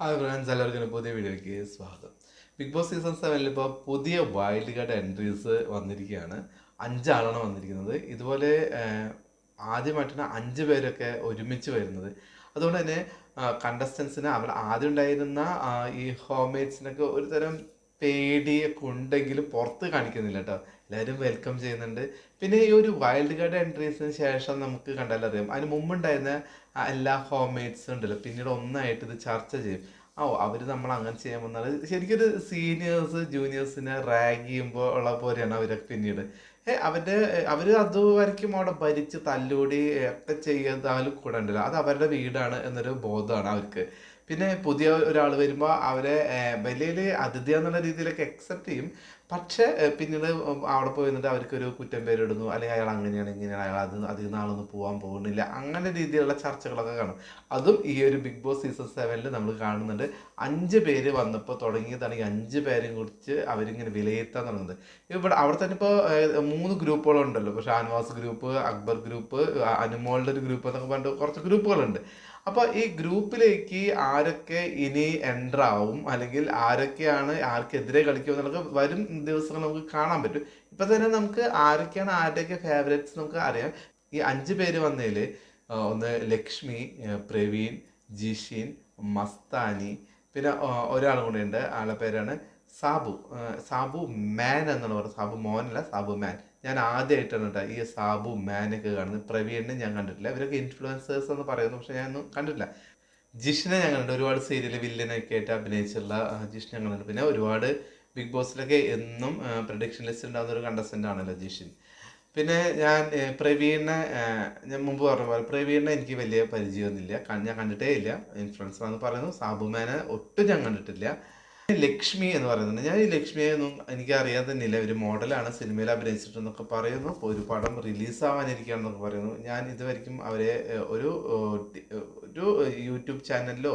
Hi friends എല്ലാവർക്കും പുതിയ വീഡിയോയ്ക്ക് സ്വാഗതം. ബിഗ് ബോസ് സീസൺ സെവനിൽ ഇപ്പോൾ പുതിയ വൈൽഡ് കാർഡ് എൻട്രീസ് വന്നിരിക്കുകയാണ്. അഞ്ചാളാണ് വന്നിരിക്കുന്നത്. ഇതുപോലെ ആദ്യമായിട്ടാണ് അഞ്ച് പേരൊക്കെ ഒരുമിച്ച് വരുന്നത്. അതുകൊണ്ട് തന്നെ കണ്ടസ്റ്റൻസിന് അവർ ആദ്യം ഉണ്ടായിരുന്ന ഈ ഹോംമേഡ്സിനൊക്കെ ഒരു തരം പേടിയൊക്കെ ഉണ്ടെങ്കിലും പുറത്ത് കാണിക്കുന്നില്ല കേട്ടോ എല്ലാവരും വെൽക്കം ചെയ്യുന്നുണ്ട്. പിന്നെ ഈ ഒരു വൈൽഡ് കാർഡ് എൻട്രീസിന് ശേഷം നമുക്ക് കണ്ടാൽ അറിയാം അതിന് മുമ്പുണ്ടായിരുന്ന എല്ലാ എല്ലാ ഹോംമേഡ്സും ഉണ്ടല്ലോ. പിന്നീട് ഒന്നായിട്ട് ഇത് ചർച്ച ചെയ്യും. ഓ അവർ നമ്മൾ അങ്ങനെ ചെയ്യാൻ വന്നാൽ ശരിക്കൊരു സീനിയേഴ്സ് ജൂനിയേഴ്സിനെ റാഗ് ചെയ്യുമ്പോൾ ഉള്ള പോലെയാണ് അവരൊക്കെ പിന്നീട്. ഏഹ് അവരുടെ അവർ അതുവരയ്ക്കും അവിടെ ഭരിച്ച് തല്ലുകൂടി ഒക്കെ ചെയ്താലും കൂടെ ഉണ്ടല്ലോ. അത് അവരുടെ വീടാണ് എന്നൊരു ബോധമാണ് അവർക്ക്. പിന്നെ പുതിയ ഒരാൾ വരുമ്പോൾ അവരെ വലിയ അതിഥി എന്നുള്ള രീതിയിലൊക്കെ അക്സെപ്റ്റ് ചെയ്യും. പക്ഷേ പിന്നീട് അവിടെ പോയി നിന്നിട്ട് അവർക്കൊരു കുറ്റം പേരിടുന്നു. അല്ലെങ്കിൽ അയാൾ അങ്ങനെയാണ് ഇങ്ങനെയാണ് അയാൾ അത് അധികം നാളൊന്നും പോകാൻ പോകുന്നില്ല. അങ്ങനെ രീതിയിലുള്ള ചർച്ചകളൊക്കെ കാണും. അതും ഈ ഒരു ബിഗ് ബോസ് സീസൺ സെവനിൽ നമ്മൾ കാണുന്നുണ്ട്. അഞ്ച് പേര് വന്നപ്പോൾ തുടങ്ങിയതാണ് ഈ അഞ്ച് പേരെയും കുറിച്ച് അവരിങ്ങനെ വിലയിരുത്താൻ തുടങ്ങുന്നത്. ഇവിടെ അവിടെ തന്നെ ഇപ്പോൾ മൂന്ന് ഗ്രൂപ്പുകളുണ്ടല്ലോ. ഇപ്പോൾ ഷാൻവാസ് ഗ്രൂപ്പ് അക്ബർ ഗ്രൂപ്പ് അനുമോളുടെ ഒരു ഗ്രൂപ്പ് എന്നൊക്കെ പറഞ്ഞിട്ട് കുറച്ച് ഗ്രൂപ്പുകളുണ്ട്. അപ്പോൾ ഈ ഗ്രൂപ്പിലേക്ക് ആരൊക്കെ ഇനി എന്റർ ആവും? അല്ലെങ്കിൽ ആരൊക്കെയാണ് ആർക്കെതിരെ കളിക്കും എന്നുള്ളത് വരും ദിവസങ്ങൾ നമുക്ക് കാണാൻ പറ്റും. ഇപ്പൊ തന്നെ നമുക്ക് ആരൊക്കെയാണ് ആരുടെയൊക്കെ ഫേവറേറ്റ്സ് നമുക്ക് അറിയാം. ഈ അഞ്ച് പേര് വന്നതിൽ ഒന്ന് ലക്ഷ്മി പ്രവീൺ ജിഷിൻ മസ്താനി പിന്നെ ഒരാളും കൂടെ ഉണ്ട്. ആളെ പേരാണ് സാബു. സാബു മാൻ എന്നുള്ള പറയുന്നത് സാബു മോനല്ല സാബു മാൻ. ഞാൻ ആദ്യമായിട്ടാണ് കേട്ടോ ഈ സാബു മാനൊക്കെ കാണുന്നത്. പ്രവീണിനെ ഞാൻ കണ്ടിട്ടില്ല. ഇവരൊക്കെ ഇൻഫ്ലുവൻസേഴ്സ് എന്ന് പറയുന്നു. പക്ഷെ ഞാനൊന്നും കണ്ടിട്ടില്ല. ജിഷിനെ ഞാൻ കണ്ടു ഒരുപാട് സീരിയൽ വില്ലനൊക്കെ ആയിട്ട് അഭിനയിച്ചുള്ള ജിഷിനെ ഞാൻ കണ്ടിട്ടുണ്ട്. പിന്നെ ഒരുപാട് ബിഗ് ബോസിലൊക്കെ എന്നും പ്രൊഡിക്ഷൻ ലിസ്റ്റ് ഉണ്ടാകുന്ന ഒരു കണ്ടസ്റ്റന്റ് ആണല്ലോ ജിഷിൻ പിന്നെ ഞാൻ പ്രവീണിനെ ഞാൻ മുമ്പ് പറഞ്ഞ പോലെ പ്രവീണിനെ എനിക്ക് വലിയ പരിചയമൊന്നുമില്ല. ഞാൻ കണ്ടിട്ടേ ഇല്ല. ഇൻഫ്ലുവൻസർ എന്ന് പറയുന്നു. സാബുമാനെ ഒട്ടും ഞാൻ കണ്ടിട്ടില്ല. ലക്ഷ്മി എന്ന് പറയുന്നുണ്ട്. ഞാൻ ഈ ലക്ഷ്മിയെ ഒന്നും എനിക്ക് അറിയാൻ തന്നെയില്ല ഒരു മോഡലാണ് സിനിമയിൽ അഭിനയിച്ചിട്ടെന്നൊക്കെ പറയുന്നു. ഒരു പടം റിലീസാവാനിരിക്കുകയാണെന്നൊക്കെ പറയുന്നു. ഞാൻ ഇതുവരെയും അവരെ ഒരു ഒരു യൂട്യൂബ് ചാനലിലോ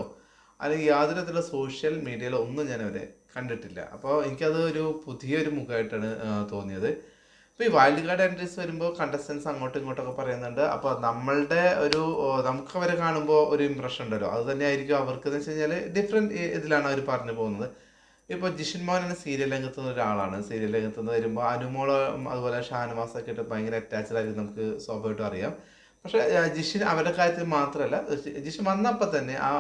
അല്ലെങ്കിൽ യാതൊരു തരത്തിലുള്ള സോഷ്യൽ മീഡിയയിലോ ഒന്നും ഞാൻ അവരെ കണ്ടിട്ടില്ല. അപ്പോൾ എനിക്കത് ഒരു പുതിയൊരു മുഖമായിട്ടാണ് തോന്നിയത്. ഇപ്പോൾ ഈ വൈൽഡ് കാർഡ് എൻട്രീസ് വരുമ്പോൾ കണ്ടസ്റ്റൻസ് അങ്ങോട്ടും ഇങ്ങോട്ടൊക്കെ പറയുന്നുണ്ട്. അപ്പോൾ നമ്മളുടെ ഒരു നമുക്ക് അവരെ കാണുമ്പോൾ ഒരു ഇമ്പ്രഷൻ ഉണ്ടല്ലോ. അത് തന്നെ ആയിരിക്കും അവർക്ക് എന്ന് വെച്ച് കഴിഞ്ഞാൽ ഡിഫറെന്റ് ഇതിലാണ് അവർ പറഞ്ഞു പോകുന്നത്. ഇപ്പോൾ ജിഷിൻ മോഹൻ എന്ന സീരിയൽ രംഗത്ത് നിന്ന് ഒരാളാണ്. സീരിയൽ രംഗത്ത് നിന്ന് വരുമ്പോൾ അനുമോൾ അതുപോലെ ഷാനവാസ് ഒക്കെ ആയിട്ട് ഭയങ്കര അറ്റാച്ച്ഡ് ആയിട്ട് നമുക്ക് സ്വാഭാവികമായിട്ടും അറിയാം. പക്ഷെ ജിഷിൻ അവരുടെ കാര്യത്തിൽ മാത്രമല്ല ജിഷിൻ വന്നപ്പോൾ തന്നെ ആ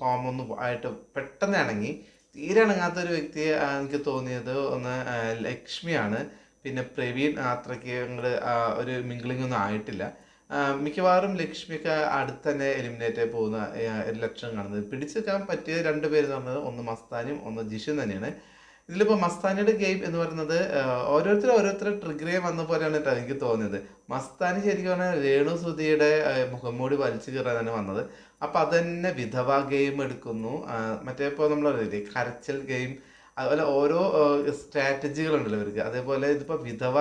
ഹോം ഒന്ന് ആയിട്ട് പെട്ടെന്ന് ഇണങ്ങി. തീരെ ഇണങ്ങാത്ത ഒരു വ്യക്തിയെ എനിക്ക് തോന്നിയത് ഒന്ന് ലക്ഷ്മിയാണ്. പിന്നെ പ്രവീൺ അത്രയ്ക്ക് അങ്ങോട്ട് ഒരു മിങ്കിളിംഗ് ഒന്നും ആയിട്ടില്ല. മിക്കവാറും ലക്ഷ്മിയൊക്കെ അടുത്ത് തന്നെ എലിമിനേറ്റ് ആയി പോകുന്ന ലക്ഷണം കാണുന്നത്. പിടിച്ചെടുക്കാൻ പറ്റിയ രണ്ട് പേര് പറഞ്ഞത് ഒന്ന് മസ്താനും ഒന്ന് ജിഷു തന്നെയാണ്. ഇതിലിപ്പോൾ മസ്താനിയുടെ ഗെയിം എന്ന് പറയുന്നത് ഓരോരുത്തരും ഓരോരുത്തരും ട്രിഗറേ വന്ന പോലെയാണ് എനിക്ക് തോന്നിയത്. മസ്താനി ശരിക്കും പറഞ്ഞാൽ രേണു സുധിയുടെ മുഖംമൂടി വലിച്ചു കയറാനാണ് വന്നത്. അപ്പോൾ അതന്നെ വിധവ ഗെയിം എടുക്കുന്നു. മറ്റേ ഇപ്പോൾ നമ്മൾ അറിയില്ലേ കരച്ചൽ ഗെയിം അതുപോലെ ഓരോ സ്ട്രാറ്റജികളുണ്ടല്ലോ ഇവർക്ക്. അതേപോലെ ഇതിപ്പോൾ വിധവ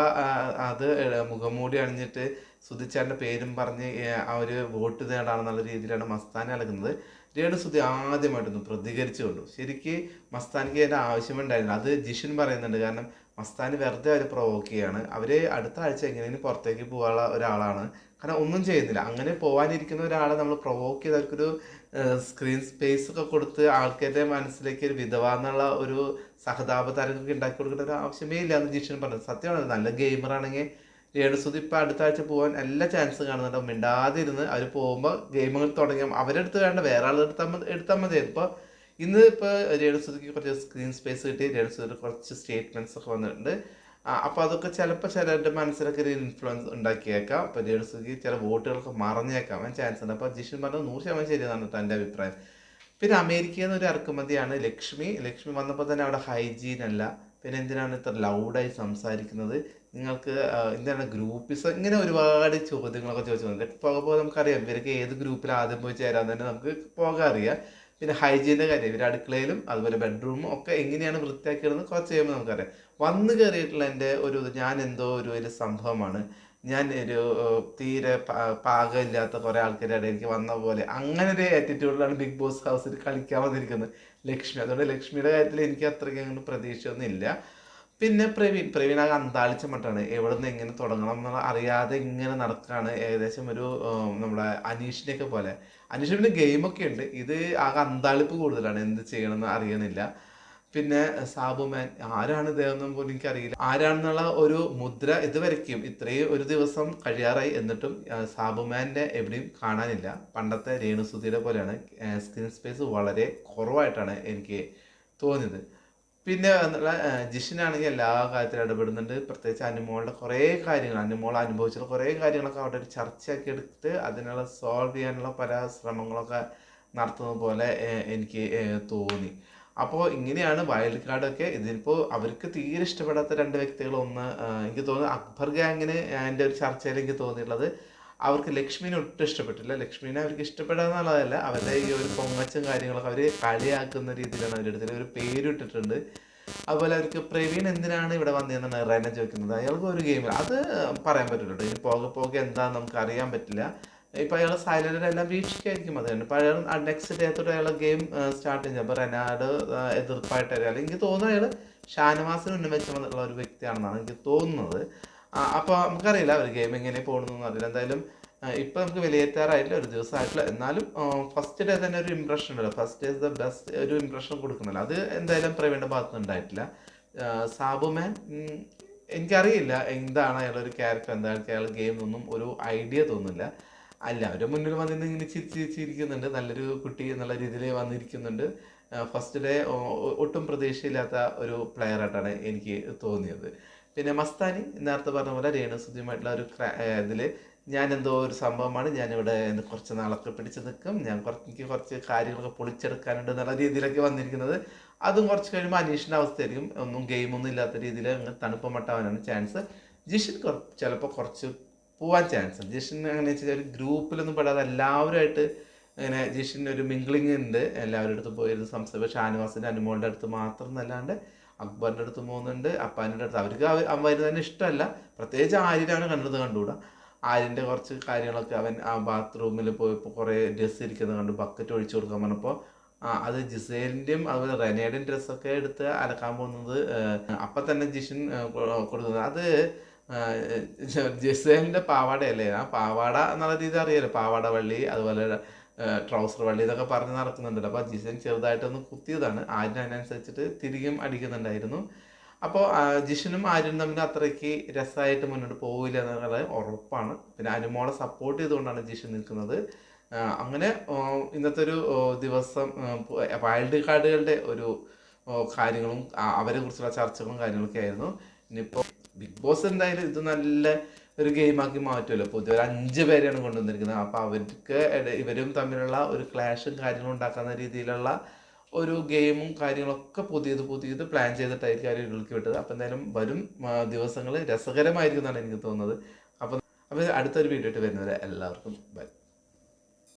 അത് മുഖംമൂടി അണിഞ്ഞിട്ട് സുധിച്ചാന്റെ പേരും പറഞ്ഞ് അവർ വോട്ട് നേടാണെന്നുള്ള രീതിയിലാണ് മസ്താനെ അലക്കുന്നത് രേണു സുധി ആദ്യമായിട്ടൊന്ന് പ്രതികരിച്ചു കൊണ്ടു ശരിക്ക് മസ്താനിക്ക് അതിന്റെ ആവശ്യമുണ്ടായിരുന്നു അത് ജിഷിൻ പറയുന്നുണ്ട്. കാരണം മസ്താനി വെറുതെ അവർ പ്രൊവോക്ക് ചെയ്യാണ്. അവർ അടുത്ത ആഴ്ച എങ്ങനെയും പുറത്തേക്ക് പോകാനുള്ള ഒരാളാണ്. കാരണം ഒന്നും ചെയ്യുന്നില്ല. അങ്ങനെ പോകാനിരിക്കുന്ന ഒരാളെ നമ്മൾ പ്രൊവോക്ക് ചെയ്ത് അവർക്കൊരു സ്ക്രീൻ സ്പേസ് ഒക്കെ കൊടുത്ത് ആൾക്കാരുടെ മനസ്സിലേക്ക് ഒരു വിധവ എന്നുള്ള ഒരു സഹതാപ തരംഗമൊക്കെ ഉണ്ടാക്കി കൊടുക്കേണ്ട ഒരു ആവശ്യമേ ഇല്ല എന്ന് ജീഷൻ പറഞ്ഞത് സത്യമാണ് നല്ല ഗെയിമറാണെങ്കിൽ രേണുസുതി ഇപ്പം അടുത്ത ആഴ്ച പോകാൻ എല്ലാ ചാൻസ് കാണുന്നുണ്ട്. മിണ്ടാതിരുന്ന് അവർ പോകുമ്പോൾ ഗെയിമുകൾ തുടങ്ങിയാൽ അവരെടുത്ത് വേണ്ട വേറെ ആൾ എടുത്താൽ മതി എടുത്താൽ മതി ഇപ്പോൾ ഇന്ന് ഇപ്പോൾ രേണുസുതിക്ക് കുറച്ച് സ്ക്രീൻ സ്പേസ് കിട്ടി. രേണുസുതിയുടെ കുറച്ച് സ്റ്റേറ്റ്മെന്റ്സ് ഒക്കെ വന്നിട്ടുണ്ട്. അപ്പോൾ അതൊക്കെ ചിലപ്പോൾ ചിലരുടെ മനസ്സിലൊക്കെ ഒരു ഇൻഫ്ലുവൻസ് ഉണ്ടാക്കിയേക്കാം. അപ്പോൾ രേണുസുതിക്ക് ചില വോട്ടുകളൊക്കെ മറഞ്ഞേക്കാം. ചാൻസ് ഉണ്ട്. അപ്പോൾ ജിഷൻ പറഞ്ഞത് നൂറ് ശതമാനം ശരിയെന്നാണ് കേട്ടോ എന്റെ അഭിപ്രായം. പിന്നെ അമേരിക്കയിൽ നിന്ന് ഒരു ഇറക്കുമതിയാണ് ലക്ഷ്മി. ലക്ഷ്മി വന്നപ്പോൾ തന്നെ അവിടെ ഹൈജീൻ അല്ല. പിന്നെ എന്തിനാണ് ഇത്ര ലൗഡായി സംസാരിക്കുന്നത്? നിങ്ങൾക്ക് എന്താണ് ഗ്രൂപ്പിസ് ഇങ്ങനെ ഒരുപാട് ചോദ്യങ്ങളൊക്കെ ചോദിച്ചു വന്നിട്ട് പോകുമ്പോൾ പോകെ നമുക്കറിയാം ഇവർക്ക് ഏത് ഗ്രൂപ്പിൽ ആദ്യം പോയി ചേരാൻ തന്നെ നമുക്ക് പോകാൻ അറിയാം. പിന്നെ ഹൈജീന്റെ കാര്യം ഇവർ അടുക്കളയിലും അതുപോലെ ബെഡ്റൂമും ഒക്കെ എങ്ങനെയാണ് വൃത്തിയാക്കിയതെന്ന് കുറച്ച് കഴിയുമ്പോൾ നമുക്കറിയാം. വന്നു കയറിയിട്ടുള്ള എന്റെ ഒരു ഞാൻ എന്തോ ഒരു വലിയ സംഭവമാണ്. ഞാൻ ഒരു തീരെ പാകമില്ലാത്ത കുറേ ആൾക്കാരുടെ ഇടയിലേക്ക് വന്ന പോലെ അങ്ങനെ ഒരു ആറ്റിറ്റ്യൂഡിലാണ് ബിഗ് ബോസ് ഹൗസിൽ കളിക്കാൻ വന്നിരിക്കുന്നത്. ലക്ഷ്മി. അതുകൊണ്ട് ലക്ഷ്മിയുടെ കാര്യത്തിൽ എനിക്ക് അത്രയ്ക്ക് അങ്ങോട്ട് പ്രതീക്ഷയൊന്നും ഇല്ല പിന്നെ പ്രവീൺ പ്രവീൺ ആ അന്താളിച്ച മട്ടാണ് എവിടെ നിന്ന് എങ്ങനെ തുടങ്ങണം എന്നുള്ള അറിയാതെ ഇങ്ങനെ നടക്കുകയാണ് ഏകദേശം ഒരു നമ്മുടെ അനീഷിനെയൊക്കെ പോലെ. അനീഷ് പിന്നെ ഗെയിമൊക്കെ ഉണ്ട്. ഇത് ആകെ അന്താളിപ്പ് കൂടുതലാണ്. എന്ത് ചെയ്യണമെന്ന് അറിയണില്ല. പിന്നെ സാബുമാൻ ആരാണ് ഇദ്ദേഹം പോലും എനിക്കറിയില്ല. ആരാണെന്നുള്ള ഒരു മുദ്ര ഇത് വരയ്ക്കും ഇത്രയും ഒരു ദിവസം കഴിയാറായി എന്നിട്ടും സാബുമാന്റെ എവിടെയും കാണാനില്ല. പണ്ടത്തെ രേണുസുതിയുടെ പോലെയാണ് സ്ക്രീൻ സ്പേസ് വളരെ കുറവായിട്ടാണ് എനിക്ക് തോന്നിയത്. പിന്നെ ജിഷിനാണെങ്കിൽ എല്ലാ കാര്യത്തിലും ഇടപെടുന്നുണ്ട്. പ്രത്യേകിച്ച് അനുമോളുടെ കുറേ കാര്യങ്ങൾ അനുമോൾ അനുഭവിച്ചുള്ള കുറേ കാര്യങ്ങളൊക്കെ അവിടെ ഒരു ചർച്ചയാക്കി എടുത്ത് അതിനുള്ള സോൾവ് ചെയ്യാനുള്ള പല ശ്രമങ്ങളൊക്കെ നടത്തുന്നത് പോലെ എനിക്ക് തോന്നി. അപ്പോൾ ഇങ്ങനെയാണ് വൈൽഡ് കാർഡൊക്കെ ഇതിപ്പോൾ അവർക്ക് തീരെ ഇഷ്ടപ്പെടാത്ത രണ്ട് വ്യക്തികൾ ഒന്ന് എനിക്ക് തോന്നുന്നു അക്ബർ ഗ്യാങ്ങിന് എന്റെ ഒരു ചർച്ചയിൽ എനിക്ക് തോന്നിയിട്ടുള്ളത് അവർക്ക് ലക്ഷ്മിനെ ഒട്ടും ഇഷ്ടപ്പെട്ടില്ല. ലക്ഷ്മിനെ അവർക്ക് ഇഷ്ടപ്പെടാന്നുള്ളതല്ല അവരുടെ ഈ ഒരു പൊങ്ങച്ചും കാര്യങ്ങളൊക്കെ അവർ കളിയാക്കുന്ന രീതിയിലാണ് അവരെടുത്തത് ഒരു പേരിട്ടിട്ടുണ്ട്. അതുപോലെ അവർക്ക് പ്രവീൺ എന്തിനാണ് ഇവിടെ വന്നതെന്നാണ് റെന ചോദിക്കുന്നത്. അയാൾക്ക് ഒരു ഗെയിമിൽ അത് പറയാൻ പറ്റില്ല ഇനി പോകെ പോകെ എന്താണെന്ന് നമുക്ക് അറിയാൻ പറ്റില്ല. ഇപ്പം അയാൾ സൈലന്റ് എല്ലാം വീക്ഷിക്കായിരിക്കും അത് തന്നെ. ഇപ്പൊ അയാൾ നെക്സ്റ്റ് ഡേ തൊട്ട് അയാളെ ഗെയിം സ്റ്റാർട്ട് ചെയ്യുന്നത് അപ്പോൾ റെനാഡ് എതിർപ്പായിട്ട് അയാൾ എനിക്ക് തോന്നുന്നു അയാൾ ഷാനവാസിന് ഉന്നമിച്ചുള്ള ഒരു വ്യക്തിയാണെന്നാണ് എനിക്ക് തോന്നുന്നത്. ആ, അപ്പൊ നമുക്കറിയില്ല അവർ ഗെയിം എങ്ങനെ പോകണമെന്ന് അതിലെന്തായാലും ഇപ്പൊ നമുക്ക് വിലയിരുത്താറായിട്ടില്ല ഒരു ദിവസമായിട്ടില്ല. എന്നാലും ഫസ്റ്റ് ഡേ തന്നെ ഒരു ഇമ്പ്രഷൻ ഉണ്ടല്ലോ. ഫസ്റ്റ് ഡേ ദ ബെസ്റ്റ് ഒരു ഇമ്പ്രഷൻ കൊടുക്കുന്നില്ല അത് എന്തായാലും പ്രവീണിന്റെ ഭാഗത്ത് ഉണ്ടായിട്ടില്ല. സാബുമാൻ എനിക്കറിയില്ല എന്താണ് അയാളുടെ ഒരു ക്യാരക്ടർ എന്താണ് അയാൾ ഗെയിം ഒന്നും ഒരു ഐഡിയ തോന്നുന്നില്ല. അല്ല അവരുടെ മുന്നിൽ വന്നിരുന്ന് ഇങ്ങനെ ചിരിച്ച് ചിരിച്ചിരിക്കുന്നുണ്ട് നല്ലൊരു കുട്ടി എന്നുള്ള രീതിയിൽ വന്നിരിക്കുന്നുണ്ട്. ഫസ്റ്റ് ഡേ ഒട്ടും പ്രതീക്ഷയില്ലാത്ത ഒരു പ്ലെയർ ആയിട്ടാണ് എനിക്ക് തോന്നിയത്. പിന്നെ മസ്താനി നേരത്തെ പറഞ്ഞ പോലെ രേണുസുദ്ധിയുമായിട്ടുള്ള ഒരു ഇതിൽ ഞാൻ എന്തോ ഒരു സംഭവമാണ് ഞാനിവിടെ കുറച്ച് നാളൊക്കെ പിടിച്ചു നിൽക്കും ഞാൻ കുറച്ച് എനിക്ക് കുറച്ച് കാര്യങ്ങളൊക്കെ പൊളിച്ചെടുക്കാനുണ്ട് എന്നുള്ള രീതിയിലൊക്കെ വന്നിരിക്കുന്നത്. അതും കുറച്ച് കഴിയുമ്പോൾ അനീഷിന്റെ അവസ്ഥയായിരിക്കും. ഒന്നും ഗെയിമൊന്നും ഇല്ലാത്ത രീതിയിൽ അങ്ങ് തണുപ്പ് മട്ടാവാനാണ് ചാൻസ് ജിഷിൻ ചിലപ്പോൾ കുറച്ച് പോവാൻ ചാൻസ് ജിഷിൻ അങ്ങനെ വെച്ചാൽ ഒരു ഗ്രൂപ്പിലൊന്നും പെടാതെ എല്ലാവരുമായിട്ട് ഇങ്ങനെ ജിഷിന്റെ ഒരു മിംഗ്ലിംഗ് ഉണ്ട്. എല്ലാവരുടെ അടുത്ത് പോയിരുന്ന് സംസാരിക്കും. ഷാനിവാസിന്റെ അനുമോളുടെ അടുത്ത് മാത്രം എന്നല്ലാണ്ട് അക്ബറിന്റെ അടുത്ത് പോകുന്നുണ്ട് അപ്പാന്റെ അടുത്ത്. അവർക്ക് അവർ അവർ തന്നെ ഇഷ്ടമല്ല. പ്രത്യേകിച്ച് ആര്യനാണ് കണ്ടത് കണ്ടുകൂടാ. ആര്യന്റെ കുറച്ച് കാര്യങ്ങളൊക്കെ അവൻ ആ ബാത്റൂമിൽ പോയപ്പോൾ കുറേ ഡ്രസ്സ് ഇരിക്കുന്നത് കണ്ടു. ബക്കറ്റ് ഒഴിച്ചു കൊടുക്കാൻ പറഞ്ഞപ്പോൾ ആ, അത് ജിസേലിന്റെയും അതുപോലെ റെനേഡിൻ ഡ്രസ്സൊക്കെ എടുത്ത് അലക്കാൻ പോകുന്നത് അപ്പം തന്നെ ജിഷൻ കൊടുക്കുന്നത്. അത് ജിസേലിന്റെ പാവാടയല്ലേ? ആ പാവാട എന്നുള്ള രീതി അറിയാലോ. പാവാട വള്ളി അതുപോലെ ട്രൗസർ വള്ളി ഇതൊക്കെ പറഞ്ഞ് നടക്കുന്നുണ്ടല്ലോ. അപ്പോൾ ജിസൻ ചെറുതായിട്ടൊന്ന് കുത്തിയതാണ്. ആര്യൻ അതിനനുസരിച്ചിട്ട് തിരികെയും അടിക്കുന്നുണ്ടായിരുന്നു. അപ്പോൾ ജിഷനും ആര്യനും തമ്മിൽ അത്രയ്ക്ക് രസമായിട്ട് മുന്നോട്ട് പോവില്ല എന്നുള്ളത് ഉറപ്പാണ്. പിന്നെ അനുമോളെ സപ്പോർട്ട് ചെയ്തുകൊണ്ടാണ് ജിഷൻ നിൽക്കുന്നത്. അങ്ങനെ ഇന്നത്തെ ഒരു ദിവസം വൈൽഡ് കാർഡുകളുടെ ഒരു കാര്യങ്ങളും അവരെ കുറിച്ചുള്ള ചർച്ചകളും കാര്യങ്ങളൊക്കെ ആയിരുന്നു. ഇനിയിപ്പോൾ ബിഗ് ബോസ് എന്തായാലും ഇത് നല്ല ഒരു ഗെയിമാക്കി മാറ്റുമല്ലോ. ഒരു അഞ്ച് പേരെയാണ് കൊണ്ടുവന്നിരിക്കുന്നത്. അപ്പോൾ അവർക്ക് ഇവരും തമ്മിലുള്ള ഒരു ക്ലാഷും കാര്യങ്ങളും ഉണ്ടാക്കുന്ന രീതിയിലുള്ള ഒരു ഗെയിമും കാര്യങ്ങളൊക്കെ പുതിയത് പുതിയത് പ്ലാൻ ചെയ്തിട്ടായിരിക്കും അവർ ഉള്ളിലേക്ക് വിട്ടത്. അപ്പം എന്തായാലും വരും ദിവസങ്ങൾ രസകരമായിരിക്കും എന്നാണ് എനിക്ക് തോന്നുന്നത്. അപ്പം അപ്പോൾ അടുത്തൊരു വീഡിയോ ആയിട്ട് വരുന്നവരെ എല്ലാവർക്കും ബൈ